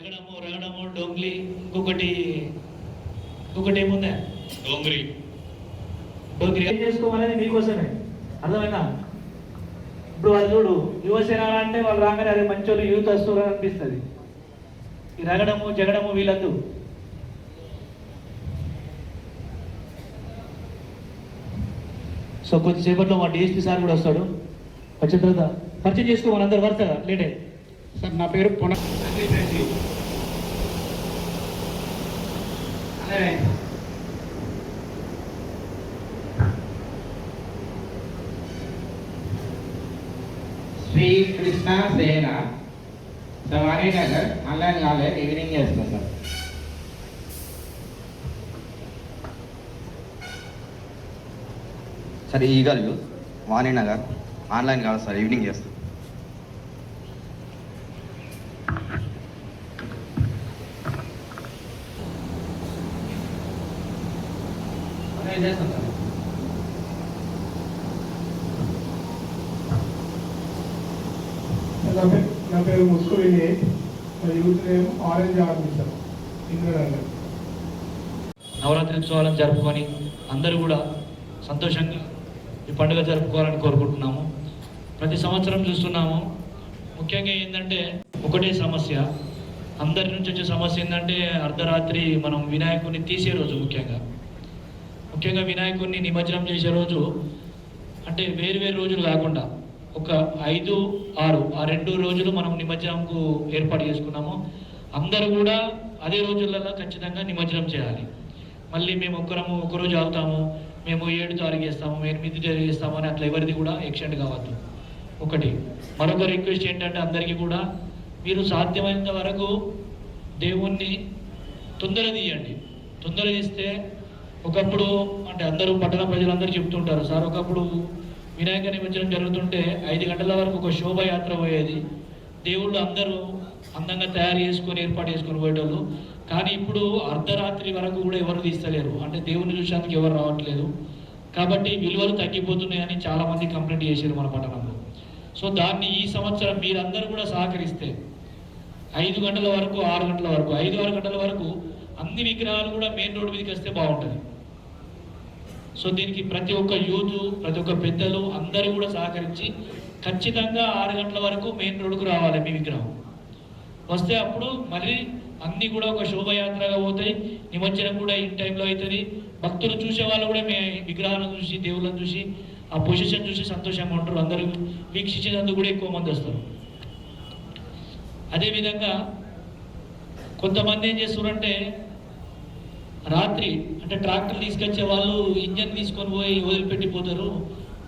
జగడము రగడము డొంగ్లీ ఇంకొకటి ఇంకొకటి ఏముందా? డోంగ్రీ. డొంగ్లీ ఏం చేసుకోవాలనేది మీకోసమే? అర్థమైనా ఇప్పుడు వాళ్ళు చూడు యువసేన అంటే వాళ్ళు రాగానే అదే మంచి వాళ్ళు యూత్ వస్తున్నారు అనిపిస్తుంది. ఈ రగడము జగడము వీళ్ళద్దు. సో కొద్దిసేపట్లో మా డిఎస్పీ సార్ కూడా వస్తాడు. వచ్చిన తర్వాత పరిచయం చేసుకో మనందరు వరుసగా లేటే. సార్ నా పేరు పున Shri Krishna Sena Savari Nagar online college evening చేస్తాం sir sir eagle youth Vaninagar online కాదు సార్ ఈవినింగ్ చేస్తాం. చేస్తాం సార్ నా పేరు నా youth name orange Indranagar Navaratri ఉత్సవాలను జరుపుకొని అందరూ కూడా సంతోషంగా ఈ పండుగ జరుపుకోవాలని కోరుకుంటున్నాము. ప్రతి సంవత్సరం చూస్తున్నాము. ముఖ్యంగా ఏంటంటే ఒకటే సమస్య. అందరి నుంచి వచ్చే సమస్య ఏంటంటే అర్ధరాత్రి మనం వినాయకుడిని తీసే రోజు ముఖ్యంగా. ముఖ్యంగా వినాయకుడిని నిమజ్జనం చేసే రోజు అంటే వేరు వేరు రోజులు కాకుండా ఒక ఐదు ఆరు ఆ రెండు రోజులు మనం నిమజ్జనంకు ఏర్పాటు చేసుకున్నాము. అందరూ కూడా అదే రోజులలో ఖచ్చితంగా నిమజ్జనం చేయాలి. మళ్ళీ మేము ఒక్కరము ఒకరోజు ఆగుతాము. మేము ఏడు తారీఖు చేస్తాము ఎనిమిది తారీఖు చేస్తాము అని అట్లా ఎవరిది కూడా ఎక్స్టెండ్ కావద్దు. ఒకటి. మరొక రిక్వెస్ట్ ఏంటంటే అందరికీ కూడా మీరు సాధ్యమైనంత వరకు దేవుణ్ణి తొందర తీయండి. తొందర తీస్తే ఒకప్పుడు అంటే అందరూ పట్టణ ప్రజలందరూ చెప్తుంటారు సార్ ఒకప్పుడు వినాయక నిమజ్జనం జరుగుతుంటే ఐదు గంటల వరకు ఒక శోభయాత్ర పోయేది. దేవుళ్ళు అందరూ అందంగా తయారు చేసుకొని ఏర్పాటు చేసుకొని పోయేటోళ్ళు. కానీ ఇప్పుడు అర్ధరాత్రి వరకు కూడా ఎవరు తీస్తలేరు. అంటే దేవుని చూసేందుకు ఎవరు రావట్లేదు. కాబట్టి విలువలు తగ్గిపోతున్నాయని చాలా మంది కంప్లైంట్ చేశారు మన పట్టణంలో. సో దాన్ని ఈ సంవత్సరం మీరందరూ కూడా సహకరిస్తే ఐదు గంటల వరకు ఆరు గంటల వరకు ఐదు ఆరు గంటల వరకు అన్ని విగ్రహాలు కూడా మెయిన్ రోడ్ మీదకి వస్తే బాగుంటుంది. సో దీనికి ప్రతి ఒక్క యూత్ ప్రతి ఒక్క పెద్దలు అందరూ కూడా సహకరించి ఖచ్చితంగా ఆరు గంటల వరకు మెయిన్ రోడ్డుకు రావాలి మీ విగ్రహం. వస్తే అప్పుడు మళ్ళీ అన్ని కూడా ఒక శోభయాత్రగా పోతాయి. నిమజ్జనం కూడా ఇన్ టైంలో అవుతుంది. భక్తులు చూసే వాళ్ళు కూడా మీ విగ్రహాలను చూసి దేవుళ్ళని చూసి ఆ పొజిషన్ చూసి సంతోషంగా ఉంటారు. అందరూ వీక్షించినందుకు కూడా ఎక్కువ మంది వస్తారు. అదేవిధంగా కొంతమంది ఏం చేస్తారంటే రాత్రి అంటే ట్రాక్టర్ తీసుకొచ్చే వాళ్ళు ఇంజన్ తీసుకొని పోయి వదిలిపెట్టిపోతారు.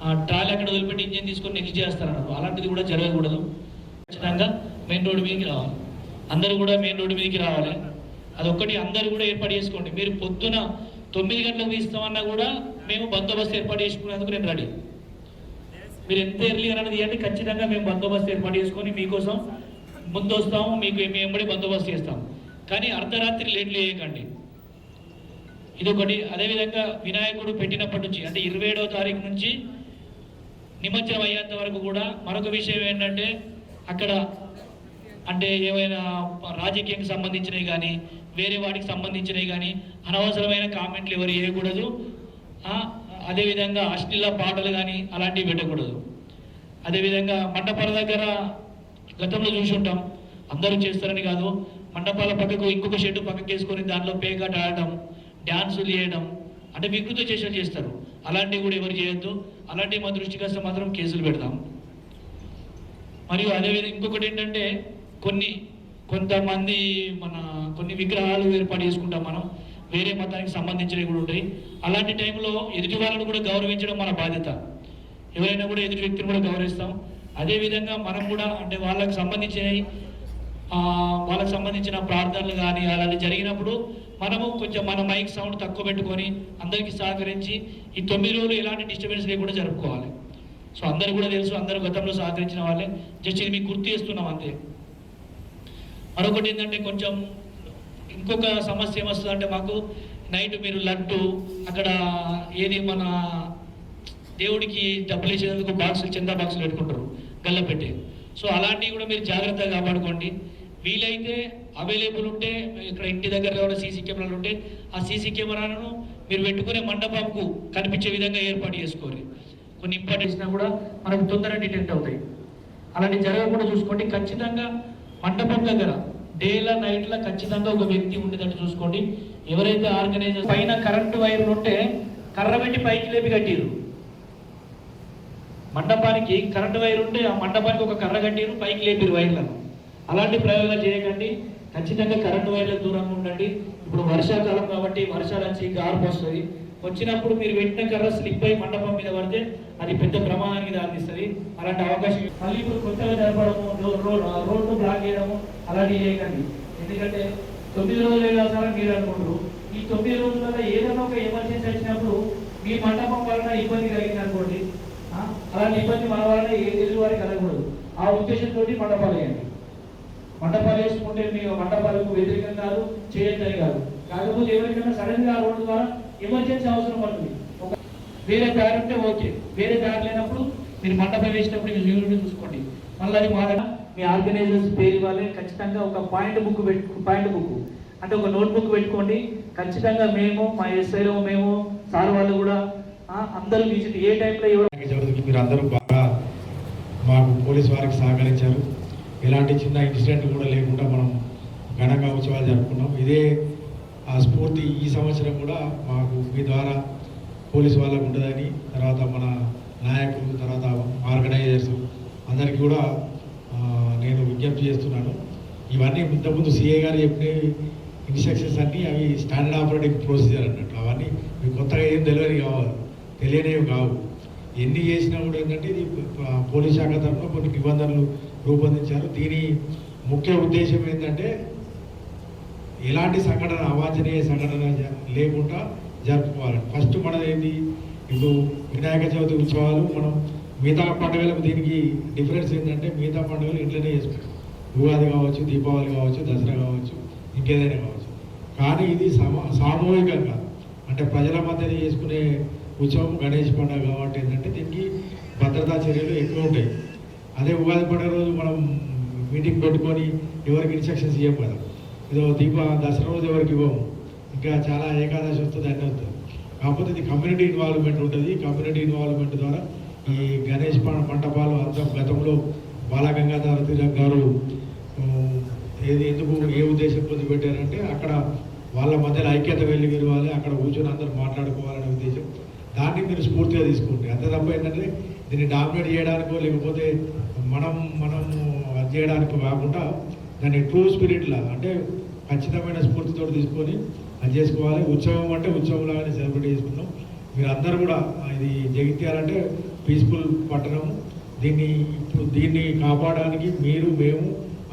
ఆ ట్రాలీ అక్కడ వదిలిపెట్టి ఇంజన్ తీసుకొని నెక్స్ట్ చేస్తారన్నారు అలాంటిది కూడా జరగకూడదు. ఖచ్చితంగా మెయిన్ రోడ్డు మీదకి రావాలి. అందరూ కూడా మెయిన్ రోడ్డు మీదకి రావాలి. అదొక్కటి అందరు కూడా ఏర్పాటు చేసుకోండి. మీరు పొద్దున తొమ్మిది గంటలకు తీస్తామన్నా కూడా మేము బందోబస్తు ఏర్పాటు చేసుకునేందుకు నేను రెడీ. మీరు ఎంత ఎర్లీ అనేది ఇవ్వండి ఖచ్చితంగా మేము బందోబస్తు ఏర్పాటు చేసుకొని మీకోసం ముందు వస్తాము మీకు మేము ఎంబడి బందోబస్తు చేస్తాం కానీ అర్ధరాత్రి లేట్ లేయకండి ఇదొకటి. అదేవిధంగా వినాయకుడు పెట్టినప్పటి నుంచి అంటే ఇరవై ఏడవ తారీఖు నుంచి నిమజ్జనం అయ్యేంత వరకు కూడా మరొక విషయం ఏంటంటే అక్కడ అంటే ఏమైనా రాజకీయానికి సంబంధించినవి కానీ వేరే వాటికి సంబంధించినవి కానీ అనవసరమైన కామెంట్లు ఎవరు చేయకూడదు అదేవిధంగా అశ్లీల పాటలు కానీ అలాంటివి పెట్టకూడదు. అదేవిధంగా మండపాల దగ్గర గతంలో చూసి ఉంటాం అందరూ చేస్తారని కాదు. మండపాల పక్కకు ఇంకొక షెడ్ పక్కకి వేసుకొని దానిలో పేకాట ఆడటం డ్యాన్సులు చేయడం అంటే వికృత చేసిన చేస్తారు. అలాంటివి కూడా ఎవరు చేయొద్దు. అలాంటివి మా దృష్టికి వస్తే మాత్రం కేసులు పెడతాం. మరియు అదేవిధంగా ఇంకొకటి ఏంటంటే కొన్ని కొంతమంది మన కొన్ని విగ్రహాలు ఏర్పాటు చేసుకుంటాం మనం. వేరే మతానికి సంబంధించినవి కూడా ఉంటాయి. అలాంటి టైంలో ఎదుటి వాళ్ళని కూడా గౌరవించడం మన బాధ్యత. ఎవరైనా కూడా ఎదుటి వ్యక్తిని కూడా గౌరవిస్తాం. అదేవిధంగా మనం కూడా అంటే వాళ్ళకి సంబంధించినవి వాళ్ళకి సంబంధించిన ప్రార్థనలు కానీ అలాంటి జరిగినప్పుడు మనము కొంచెం మన మైక్ సౌండ్ తక్కువ పెట్టుకొని అందరికీ సహకరించి ఈ తొమ్మిది రోజులు ఎలాంటి డిస్టర్బెన్స్ లేకుండా జరుపుకోవాలి. సో అందరూ కూడా తెలుసు అందరూ గతంలో సహకరించిన వాళ్ళే. జస్ట్ ఇది మీకు గుర్తు చేస్తున్నాం అంతే. మరొకటి ఏంటంటే కొంచెం ఇంకొక సమస్య ఏమొస్తుందంటే మాకు నైట్ మీరు లడ్డు అక్కడ ఏది మన దేవుడికి డబ్బులు ఇచ్చేందుకు బాక్సులు చింత బాక్సులు పెట్టుకుంటారు గల్ల పెట్టి సో అలాంటివి కూడా మీరు జాగ్రత్తగా కాపాడుకోండి. వీలైతే అవైలబుల్ ఉంటే ఇక్కడ ఇంటి దగ్గర కూడా సీసీ కెమెరాలు ఉంటే ఆ సీసీ కెమెరాలను మీరు పెట్టుకునే మండపంకు కనిపించే విధంగా ఏర్పాటు చేసుకోవాలి కొన్ని ఇంపార్టెన్స్ కూడా మనకు తొందరగా డిటెక్ట్ అవుతాయి. అలాంటి జరగకుండా చూసుకోండి. ఖచ్చితంగా మండపం దగ్గర డేలా నైట్లా ఖచ్చితంగా ఒక వ్యక్తి ఉండేటట్టు చూసుకోండి. ఎవరైతే ఆర్గనైజర్ పైన కరెంటు వైర్లు ఉంటే కర్ర పెట్టి పైకి లేపి కట్టిరు మండపానికి కరెంటు వైర్ ఉంటే ఆ మండపానికి ఒక కర్ర కట్టిరు పైకి లేపిరు వైర్లను. అలాంటి ప్రయోగాలు చేయకండి. ఖచ్చితంగా కరెంటు వైర్లకు దూరంగా ఉండండి. ఇప్పుడు వర్షాకాలం కాబట్టి వర్షాలు వచ్చి గార్పు వస్తుంది. వచ్చినప్పుడు మీరు పెట్టిన కర్ర స్లిప్ అయి మండపం మీద పడితే అది పెద్ద ప్రమాదానికి దారితీస్తుంది. అలాంటి అవకాశం మళ్ళీ ఇప్పుడు కొత్తగా జరపడము రోడ్డు బ్లాక్ చేయడము అలాంటివి చేయకండి. ఎందుకంటే తొమ్మిది రోజులు వేయాలని మీరు అనుకుంటారు. ఈ తొమ్మిది రోజులలో ఏదైనా ఒక ఎమర్జెన్సీ వచ్చినప్పుడు మీ మండపం వలన ఇబ్బంది కలిగింది అనుకోండి అలాంటి ఇబ్బంది మన వలన ఏ- ఎదురు వారికి కలగకూడదు. ఆ ఉద్దేశంతో మండపాలు వేయండి. మండపాలు వేసుకుంటే మీ మండపాలకు వ్యతిరేకం కాదు చేయొద్దని కాదు. కాకపోతే ఎవరికైనా సడన్గా రోడ్డు ద్వారా ఎమర్జెన్సీ అవసరం పడుతుంది. వేరే దారి ఉంటే ఓకే. వేరే దారి లేనప్పుడు మీరు మండపం వేసినప్పుడు మీరు యూనిట్ చూసుకోండి. మళ్ళీ అది మాట మీ ఆర్గనైజర్స్ పేరు ఇవ్వాలి. ఖచ్చితంగా ఒక పాయింట్ బుక్ పెట్టు పాయింట్ బుక్. అంటే ఒక నోట్ బుక్ పెట్టుకోండి. ఖచ్చితంగా మేము మా ఎస్ఐలో మేము సార్ వాళ్ళు కూడా అందరూ విజిట్ ఏ టైంలో ఎవరు మీరు అందరూ బాగా మాకు పోలీస్ వారికి సహకరించారు. ఎలాంటి చిన్న ఇన్సిడెంట్ కూడా లేకుండా మనం ఘనంగా ఉత్సవాలు జరుపుకున్నాం. ఇదే ఆ స్ఫూర్తి ఈ సంవత్సరం కూడా మాకు మీ ద్వారా పోలీస్ వాళ్ళకు ఉండదని తర్వాత మన నాయకులు తర్వాత ఆర్గనైజర్స్ అందరికీ కూడా నేను విజ్ఞప్తి చేస్తున్నాను. ఇవన్నీ ఇంతకుముందు సిఏ గారు చెప్పిన ఇన్స్ట్రక్షన్స్ అన్నీ అవి స్టాండర్డ్ ఆపరేటింగ్ ప్రొసీజర్ అన్నట్టు. అవన్నీ మీకు కొత్తగా ఏం తెలియని కావాలి తెలియనేవి కావు. ఎన్ని చేసినా కూడా ఏంటంటే ఇది పోలీస్ శాఖ తరఫున కొన్ని నిబంధనలు రూపొందించారు. దీని ముఖ్య ఉద్దేశం ఏంటంటే ఎలాంటి సంఘటన అవాంఛనీయ సంఘటన జ- లేకుండా జరుపుకోవాలి. ఫస్ట్ మనది ఏంటి ఇప్పుడు వినాయక చవితి ఉత్సవాలు మనం మిగతా పండుగలకు దీనికి డిఫరెన్స్ ఏంటంటే మిగతా పండుగలు ఇంట్లోనే చేసుకుంటాం. ఉగాది కావచ్చు దీపావళి కావచ్చు దసరా కావచ్చు ఇంకేదైనా కావచ్చు. కానీ ఇది సామూహికంగా అంటే ప్రజల మధ్యన చేసుకునే ఉత్సవం గణేష్ పండుగ కాబట్టి ఏంటంటే దీనికి భద్రతా చర్యలు ఎక్కువ ఉంటాయి. అదే ఉగాది పండుగ రోజు మనం మీటింగ్ పెట్టుకొని ఎవరికి ఇన్స్ట్రక్షన్స్ ఇవ్వం కదా. ఏదో దీప దసరా రోజు ఎవరికి ఇవ్వము. ఇంకా చాలా ఏకాదశి వస్తుంది అన్నీ వస్తుంది కాకపోతే ఇది కమ్యూనిటీ ఇన్వాల్వ్మెంట్ ఉంటుంది. కమ్యూనిటీ ఇన్వాల్వ్మెంట్ ద్వారా ఈ గణేష్ మంటపాలు అంతా గతంలో బాలగంగాధర తిలక్ గారు ఏది ఎందుకు ఏ ఉద్దేశం పొంది పెట్టారంటే అక్కడ వాళ్ళ మధ్యలో ఐక్యత వెళ్ళి విరవాలి అక్కడ కూర్చొని అందరూ మాట్లాడుకోవాలనే ఉద్దేశం. దాన్ని మీరు స్ఫూర్తిగా తీసుకోండి అంతే తప్ప ఏంటంటే దీన్ని డామినేట్ చేయడానికో లేకపోతే మనం మనం అది చేయడానికో కాకుండా దాన్ని ట్రూ స్పిరిట్లా అంటే ఖచ్చితమైన స్ఫూర్తితో తీసుకొని అది చేసుకోవాలి. ఉత్సవం అంటే ఉత్సవం లాగానే సెలబ్రేట్ చేసుకుందాం. మీరు కూడా ఇది జగిత్యాలంటే పీస్ఫుల్ పట్టణం దీన్ని ఇప్పుడు దీన్ని కాపాడడానికి మీరు మేము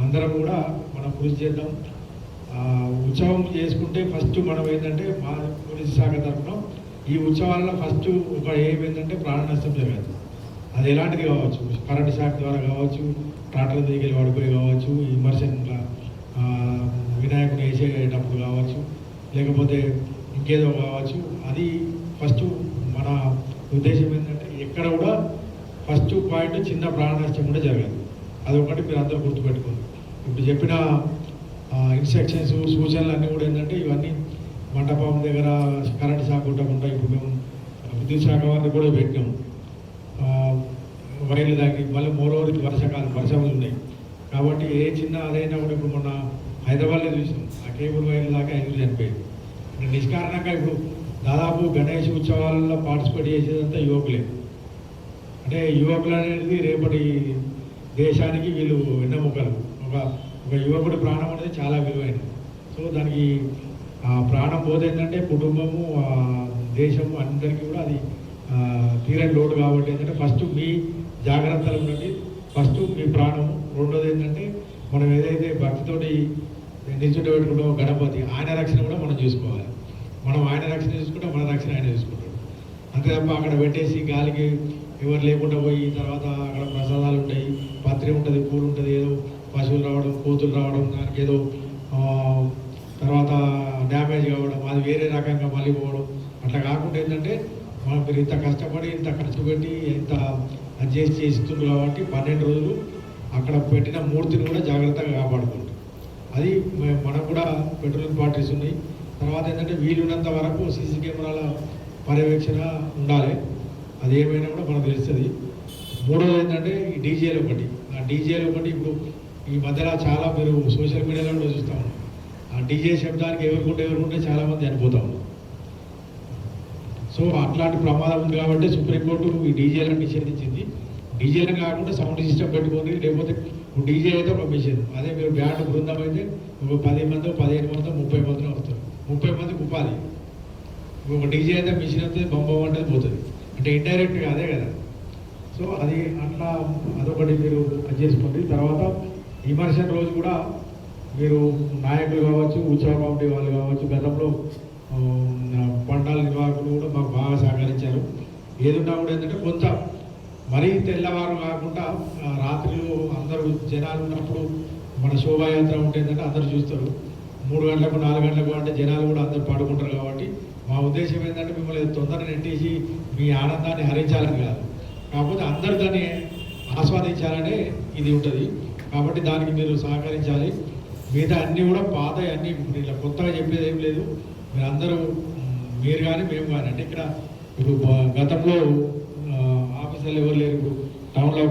అందరం కూడా మనం కృషి చేద్దాం. ఉత్సవం చేసుకుంటే ఫస్ట్ మనం ఏంటంటే మా పోలీసు శాఖ తరఫున ఈ ఉత్సవాల్లో ఫస్ట్ ఒక ఏం ప్రాణ నష్టం జరగదు అది ఎలాంటిది కావచ్చు? కరెంట్ షాక్ ద్వారా కావచ్చు ట్రాక్టర్ దగ్గర పడిపోయి కావచ్చు ఇమర్షన్ వినాయకుని వేసేటప్పుడు కావచ్చు లేకపోతే ఇంకేదో కావచ్చు. అది ఫస్ట్ మన ఉద్దేశం ఏంటంటే ఎక్కడ కూడా ఫస్ట్ పాయింట్ చిన్న ప్రాణ నష్టం కూడా జరగదు. అదొకటి మీరు అందరూ గుర్తుపెట్టుకోండి. ఇప్పుడు చెప్పిన ఇన్స్ట్రక్షన్స్ సూచనలు అన్నీ కూడా ఏంటంటే ఇవన్నీ మంటపం దగ్గర కరెంట్ షాక్ ఉండకుండా ఇప్పుడు మేము విద్యుత్ శాఖ వారిని కూడా పెట్టినాము. వైర్లు దాకి మళ్ళీ మూడవది వర్షాకాలం వర్షాలు ఉన్నాయి. కాబట్టి ఏ చిన్న అదైనా కూడా ఇప్పుడు మొన్న హైదరాబాద్లో చూసాం. ఆ కేబుల్ వైర్లు దాకా ఐదుగురు చనిపోయింది అంటే నిష్కారణంగా ఇప్పుడు దాదాపు గణేష్ ఉత్సవాలలో పార్టిసిపేట్ చేసేదంతా యువకులే. అంటే యువకులు అనేది రేపటి దేశానికి వీళ్ళు వెన్నెముకలు. ఒక ఒక యువకుడి ప్రాణం అనేది చాలా విలువైనది. సో దానికి ప్రాణం పోతే ఏంటంటే కుటుంబము దేశము అందరికీ కూడా అది తీరని లోటు కాబట్టి ఏంటంటే ఫస్ట్ మీ జాగ్రత్తలు ఉండండి ఫస్ట్ మీ ప్రాణం. రెండోది ఏంటంటే మనం ఏదైతే భక్తితోటి నిల్చుంటే పెట్టుకుంటామో గణపతి ఆయన రక్షణ కూడా మనం చూసుకోవాలి. మనం ఆయన రక్షణ చూసుకుంటే మన రక్షణ ఆయన చూసుకుంటాడు. అంతే తప్ప అక్కడ పెట్టేసి గాలికి ఎవరు లేకుండా పోయి తర్వాత అక్కడ ప్రసాదాలు ఉంటాయి. పత్రి ఉంటుంది పూలు ఉంటుంది ఏదో పశువులు రావడం కోతులు రావడం దానికి ఏదో తర్వాత డ్యామేజ్ కావడం అది వేరే రకంగా మళ్ళీ పోవడం. అట్లా కాకుండా ఏంటంటే మనం మీరు ఇంత కష్టపడి ఇంత ఖర్చు పెట్టి ఇంత అడ్జస్ట్ చేస్తుంది కాబట్టి పన్నెండు రోజులు అక్కడ పెట్టిన మూర్తిని కూడా జాగ్రత్తగా కాపాడుకుంటాం అది మనకు కూడా పెట్రోలింగ్ పార్టీస్ ఉన్నాయి తర్వాత ఏంటంటే వీలున్నంత వరకు సీసీ కెమెరాల పర్యవేక్షణ ఉండాలి. అది ఏమైనా కూడా మనకు తెలుస్తుంది. మూడోది ఏంటంటే ఈ డీజేలు ఒకటి. ఆ డీజేలు ఒకటి ఇప్పుడు ఈ మధ్యలో చాలా మీరు సోషల్ మీడియాలో కూడా చూస్తూ ఉన్నారు. ఆ డీజే శబ్దానికి ఎవరుకుంటే ఎవరుకుంటే చాలామంది చనిపోతూ ఉన్నారు. సో అట్లాంటి ప్రమాదం ఉంది కాబట్టి సుప్రీంకోర్టు ఈ డీజేలను నిషేధించింది. డీజేలను కాకుండా సౌండ్ సిస్టమ్ పెట్టుకొని లేకపోతే డీజే అయితే ఒక మిషన్ అదే మీరు బ్యాండ్ బృందం అయితే ఒక పది మంది పదిహేను మంది ముప్పై మంది వస్తారు. ముప్పై మందికి ఉపాధి. ఒక డీజే అయితే మిషన్ అయితే బొమ్మ అంటే పోతుంది. అంటే ఇండైరెక్ట్గా అదే కదా. సో అది అట్లా అదొకటి మీరు చేసుకోండి. తర్వాత ఇమర్షన్ రోజు కూడా మీరు నాయకులు కావచ్చు ఉత్సవ కమిటీ వాళ్ళు కావచ్చు గతంలో పండాల నిర్వాహకులు కూడా మాకు బాగా సహకరించారు ఏదున్నా కూడా ఏంటంటే కొంత మరీ తెల్లవారు కాకుండా రాత్రిలో అందరూ జనాలు ఉన్నప్పుడు మన శోభాయాత్ర ఉంటుందంటే అందరూ చూస్తారు. మూడు గంటలకు నాలుగు గంటలకు అంటే జనాలు కూడా అందరూ పడుకుంటారు కాబట్టి మా ఉద్దేశం ఏంటంటే మిమ్మల్ని తొందరగా నెట్టేసి మీ ఆనందాన్ని హరించాలని కాదు. కాకపోతే అందరు దాన్ని ఆస్వాదించాలనే ఇది ఉంటుంది. కాబట్టి దానికి మీరు సహకరించాలి. మిగతా అన్నీ కూడా పాత అన్నీ ఇలా కొత్తగా చెప్పేది ఏం లేదు. మీరు అందరూ మీరు కానీ మేము కానీ అంటే ఇక్కడ ఇప్పుడు గతంలో ఆఫీసర్లు ఎవరు లేరు ఇప్పుడు టౌన్లో